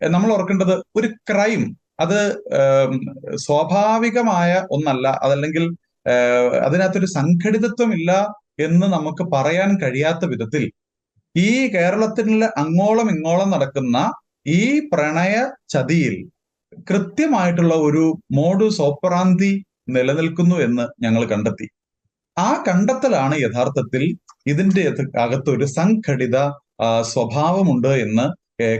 നമ്മൾ ഓർക്കേണ്ടത് ഒരു ക്രൈം അത് സ്വാഭാവികമായ ഒന്നല്ല. അതല്ലെങ്കിൽ അതിനകത്തൊരു സംഘടിതത്വം ഇല്ല എന്ന് നമുക്ക് പറയാൻ കഴിയാത്ത വിധത്തിൽ ഈ കേരളത്തിൽ അങ്ങോളം ഇങ്ങോളം നടക്കുന്ന ഈ പ്രണയ ചതിയിൽ കൃത്യമായിട്ടുള്ള ഒരു മോഡുസ് ഓപ്പറാന്തി നിലനിൽക്കുന്നു എന്ന് ഞങ്ങൾ കണ്ടെത്തി. ആ കണ്ടെത്തലാണ് യഥാർത്ഥത്തിൽ ഇതിന്റെ അകത്ത് അകത്ത് ഒരു സംഘടിത സ്വഭാവമുണ്ട് എന്ന്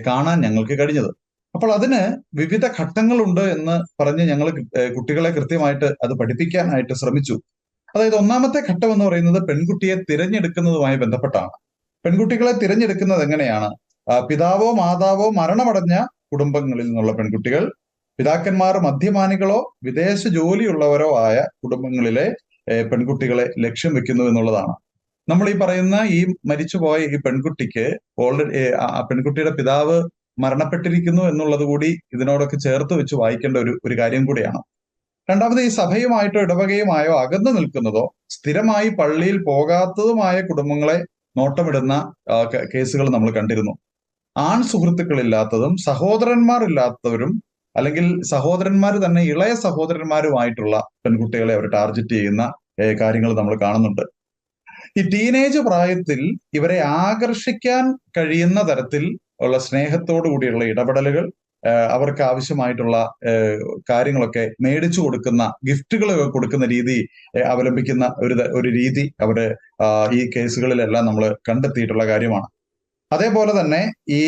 കാണാൻ ഞങ്ങൾക്ക് കഴിഞ്ഞത്. അപ്പോൾ അതിന് വിവിധ ഘട്ടങ്ങളുണ്ട് എന്ന് പറഞ്ഞ് ഞങ്ങൾ കുട്ടികളെ കൃത്യമായിട്ട് അത് പഠിപ്പിക്കാനായിട്ട് ശ്രമിച്ചു. അതായത് ഒന്നാമത്തെ ഘട്ടം എന്ന് പറയുന്നത് പെൺകുട്ടിയെ തിരഞ്ഞെടുക്കുന്നതുമായി ബന്ധപ്പെട്ടാണ്. പെൺകുട്ടികളെ തിരഞ്ഞെടുക്കുന്നത് എങ്ങനെയാണ്? പിതാവോ മാതാവോ മരണമടഞ്ഞ കുടുംബങ്ങളിൽ നിന്നുള്ള പെൺകുട്ടികൾ പിതാക്കന്മാർ മദ്യപാനികളോ വിദേശ ജോലിയുള്ളവരോ ആയ കുടുംബങ്ങളിലെ പെൺകുട്ടികളെ ലക്ഷ്യം വെക്കുന്നു എന്നുള്ളതാണ്. നമ്മൾ ഈ പറയുന്ന ഈ മരിച്ചുപോയ ഈ പെൺകുട്ടിക്ക് ഓൾറെഡി ആ പെൺകുട്ടിയുടെ പിതാവ് മരണപ്പെട്ടിരിക്കുന്നു എന്നുള്ളത് കൂടി ഇതിനോടൊക്കെ ചേർത്ത് വെച്ച് വായിക്കേണ്ട ഒരു ഒരു കാര്യം കൂടിയാണ്. രണ്ടാമത് ഈ സഭയുമായിട്ടോ ഇടവകയുമായോ അകന്നു നിൽക്കുന്നതോ സ്ഥിരമായി പള്ളിയിൽ പോകാത്തതുമായ കുടുംബങ്ങളെ നോട്ടമിടുന്ന കേസുകൾ നമ്മൾ കണ്ടിരുന്നു. ആൺ സുഹൃത്തുക്കളില്ലാത്തതും സഹോദരന്മാർ ഇല്ലാത്തവരും അല്ലെങ്കിൽ സഹോദരന്മാർ തന്നെ ഇളയ സഹോദരന്മാരുമായിട്ടുള്ള പെൺകുട്ടികളെ അവർ ടാർഗറ്റ് ചെയ്യുന്ന കാര്യങ്ങൾ നമ്മൾ കാണുന്നുണ്ട്. ഈ ടീനേജ് പ്രായത്തിൽ ഇവരെ ആകർഷിക്കാൻ കഴിയുന്ന തരത്തിൽ ഉള്ള സ്നേഹത്തോടു കൂടിയുള്ള ഇടപെടലുകൾ അവർക്ക് ആവശ്യമായിട്ടുള്ള കാര്യങ്ങളൊക്കെ മേടിച്ചു കൊടുക്കുന്ന ഗിഫ്റ്റുകൾ കൊടുക്കുന്ന രീതി അവലംബിക്കുന്ന ഒരു ഒരു രീതി അവർ ഈ കേസുകളിലെല്ലാം നമ്മൾ കണ്ടെത്തിയിട്ടുള്ള കാര്യമാണ്. അതേപോലെ തന്നെ ഈ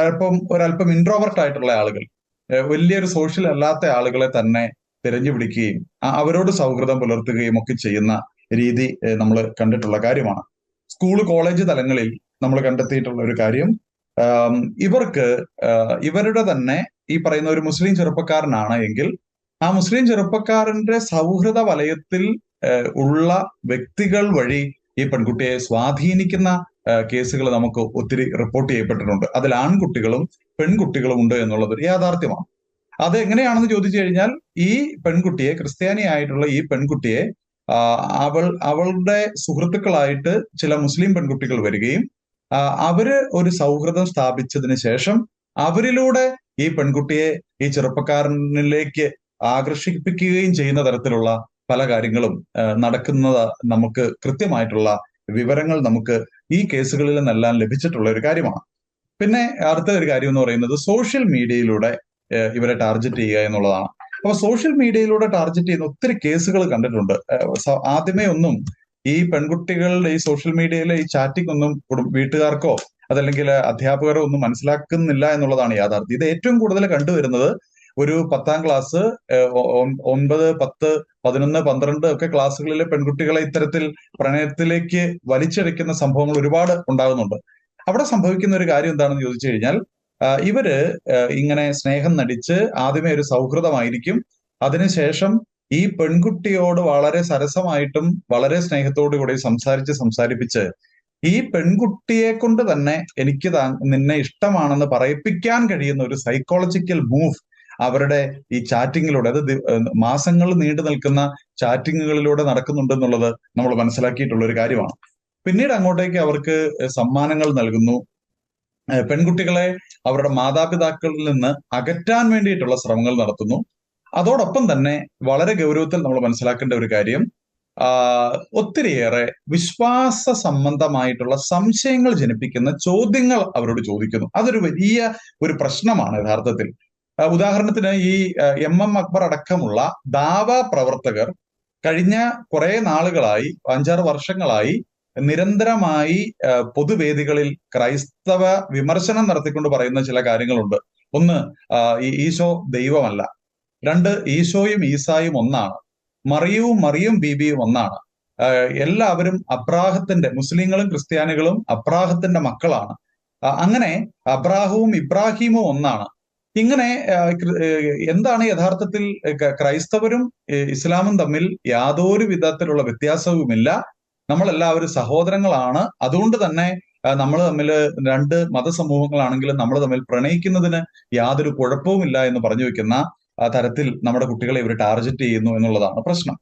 അല്പം ഒരല്പം ഇൻട്രോവർട്ട് ആയിട്ടുള്ള ആളുകൾ വലിയൊരു സോഷ്യൽ അല്ലാത്ത ആളുകളെ തന്നെ തിരഞ്ഞു പിടിക്കുകയും അവരോട് സൗഹൃദം പുലർത്തുകയും ഒക്കെ ചെയ്യുന്ന രീതി നമ്മൾ കണ്ടിട്ടുള്ള കാര്യമാണ്. സ്കൂൾ കോളേജ് തലങ്ങളിൽ നമ്മൾ കണ്ടെത്തിയിട്ടുള്ള ഒരു കാര്യം ഇവർക്ക് ഇവരുടെ തന്നെ ഈ പറയുന്ന ഒരു മുസ്ലിം ചെറുപ്പക്കാരനാണ് എങ്കിൽ ആ മുസ്ലിം ചെറുപ്പക്കാരന്റെ സൗഹൃദ വലയത്തിൽ ഉള്ള വ്യക്തികൾ വഴി ഈ പെൺകുട്ടിയെ സ്വാധീനിക്കുന്ന കേസുകൾ നമുക്ക് ഒത്തിരി റിപ്പോർട്ട് ചെയ്യപ്പെട്ടിട്ടുണ്ട്. അതിൽ ആൺകുട്ടികളും പെൺകുട്ടികളും ഉണ്ട് എന്നുള്ളത് ഒരു യാഥാർത്ഥ്യമാണ്. അത് എങ്ങനെയാണെന്ന് ചോദിച്ചു കഴിഞ്ഞാൽ ഈ പെൺകുട്ടിയെ ക്രിസ്ത്യാനി ആയിട്ടുള്ള ഈ പെൺകുട്ടിയെ അവൾ അവളുടെ സുഹൃത്തുക്കളായിട്ട് ചില മുസ്ലിം പെൺകുട്ടികൾ വരികയും അവർ ഒരു സൗഹൃദം സ്ഥാപിച്ചതിന് ശേഷം അവരിലൂടെ ഈ പെൺകുട്ടിയെ ഈ ചെറുപ്പക്കാരനിലേക്ക് ആകർഷിപ്പിക്കുകയും ചെയ്യുന്ന തരത്തിലുള്ള പല കാര്യങ്ങളും നടക്കുന്നത് നമുക്ക് കൃത്യമായിട്ടുള്ള വിവരങ്ങൾ നമുക്ക് ഈ കേസുകളിൽ നിന്നെല്ലാം ലഭിച്ചിട്ടുള്ള ഒരു കാര്യമാണ്. പിന്നെ അടുത്ത ഒരു കാര്യം എന്ന് പറയുന്നത് സോഷ്യൽ മീഡിയയിലൂടെ ഇവരെ ടാർഗറ്റ് ചെയ്യുക എന്നുള്ളതാണ്. അപ്പൊ സോഷ്യൽ മീഡിയയിലൂടെ ടാർഗറ്റ് ചെയ്യുന്ന ഒത്തിരി കേസുകൾ കണ്ടിട്ടുണ്ട്. ആദ്യമേ ഒന്നും ഈ പെൺകുട്ടികളുടെ ഈ സോഷ്യൽ മീഡിയയിലെ ഈ ചാറ്റിംഗ് ഒന്നും വീട്ടുകാർക്കോ അതല്ലെങ്കിൽ അധ്യാപകരോ ഒന്നും മനസ്സിലാക്കുന്നില്ല എന്നുള്ളതാണ് യാഥാർത്ഥ്യം. ഇത് ഏറ്റവും കൂടുതൽ കണ്ടുവരുന്നത് ഒരു പത്താം ക്ലാസ് ഒൻപത് പത്ത് പതിനൊന്ന് പന്ത്രണ്ട് ഒക്കെ ക്ലാസ്സുകളിലെ പെൺകുട്ടികളെ ഇത്തരത്തിൽ പ്രണയത്തിലേക്ക് വലിച്ചെടുക്കുന്ന സംഭവങ്ങൾ ഒരുപാട് ഉണ്ടാകുന്നുണ്ട്. അവിടെ സംഭവിക്കുന്ന ഒരു കാര്യം എന്താണെന്ന് ചോദിച്ചു കഴിഞ്ഞാൽ ഇവർ ഇങ്ങനെ സ്നേഹം നടിച്ച് ആദ്യമേ ഒരു സൗഹൃദമായിരിക്കും. അതിനുശേഷം ഈ പെൺകുട്ടിയോട് വളരെ സരസമായിട്ടും വളരെ സ്നേഹത്തോടു കൂടി സംസാരിച്ച് സംസാരിപ്പിച്ച് ഈ പെൺകുട്ടിയെ കൊണ്ട് തന്നെ എനിക്ക് നിന്നെ ഇഷ്ടമാണെന്ന് പറയിപ്പിക്കാൻ കഴിയുന്ന ഒരു സൈക്കോളജിക്കൽ മൂവ് അവരുടെ ഈ ചാറ്റിങ്ങിലൂടെ അത് മാസങ്ങൾ നീണ്ടു നിൽക്കുന്ന ചാറ്റിങ്ങുകളിലൂടെ നടക്കുന്നുണ്ട് എന്നുള്ളത് നമ്മൾ മനസ്സിലാക്കിയിട്ടുള്ള ഒരു കാര്യമാണ്. പിന്നീട് അങ്ങോട്ടേക്ക് അവർക്ക് സമ്മാനങ്ങൾ നൽകുന്നു. പെൺകുട്ടികളെ അവരുടെ മാതാപിതാക്കളിൽ നിന്ന് അകറ്റാൻ വേണ്ടിയിട്ടുള്ള ശ്രമങ്ങൾ നടത്തുന്നു. അതോടൊപ്പം തന്നെ വളരെ ഗൗരവത്തിൽ നമ്മൾ മനസ്സിലാക്കേണ്ട ഒരു കാര്യം ഒത്തിരിയേറെ വിശ്വാസ സംബന്ധമായിട്ടുള്ള സംശയങ്ങൾ ജനിപ്പിക്കുന്ന ചോദ്യങ്ങൾ അവരോട് ചോദിക്കുന്നു. അതൊരു വലിയ ഒരു പ്രശ്നമാണ് യഥാർത്ഥത്തിൽ. ഉദാഹരണത്തിന് ഈ എം എം അക്ബർ അടക്കമുള്ള ദാവ പ്രവർത്തകർ കഴിഞ്ഞ കുറെ നാളുകളായി അഞ്ചാറ് വർഷങ്ങളായി നിരന്തരമായി പൊതുവേദികളിൽ ക്രൈസ്തവ വിമർശനം നടത്തിക്കൊണ്ട് പറയുന്ന ചില കാര്യങ്ങളുണ്ട്. ഒന്ന് ഈശോ ദൈവമല്ല. രണ്ട് ഈശോയും ഈസായും ഒന്നാണ്. മറിയവും മറിയും ബീബിയും ഒന്നാണ്. എല്ലാവരും അബ്രാഹത്തിന്റെ മുസ്ലിങ്ങളും ക്രിസ്ത്യാനികളും അബ്രാഹത്തിന്റെ മക്കളാണ്. അങ്ങനെ അബ്രാഹവും ഇബ്രാഹീമും ഒന്നാണ്. ഇങ്ങനെ എന്താണ് യഥാർത്ഥത്തിൽ ക്രൈസ്തവരും ഇസ്ലാമും തമ്മിൽ യാതൊരു വിധത്തിലുള്ള വ്യത്യാസവുമില്ല. നമ്മളെല്ലാവരും സഹോദരങ്ങളാണ്. അതുകൊണ്ട് തന്നെ നമ്മൾ തമ്മിൽ രണ്ട് മതസമൂഹങ്ങളാണെങ്കിലും നമ്മൾ തമ്മിൽ പ്രണയിക്കുന്നതിന് യാതൊരു കുഴപ്പവുമില്ല എന്ന് പറഞ്ഞു വെക്കുന്ന തരത്തിൽ നമ്മുടെ കുട്ടികളെ ഇവർ ടാർഗറ്റ് ചെയ്യുന്നു എന്നുള്ളതാണ് പ്രശ്നം.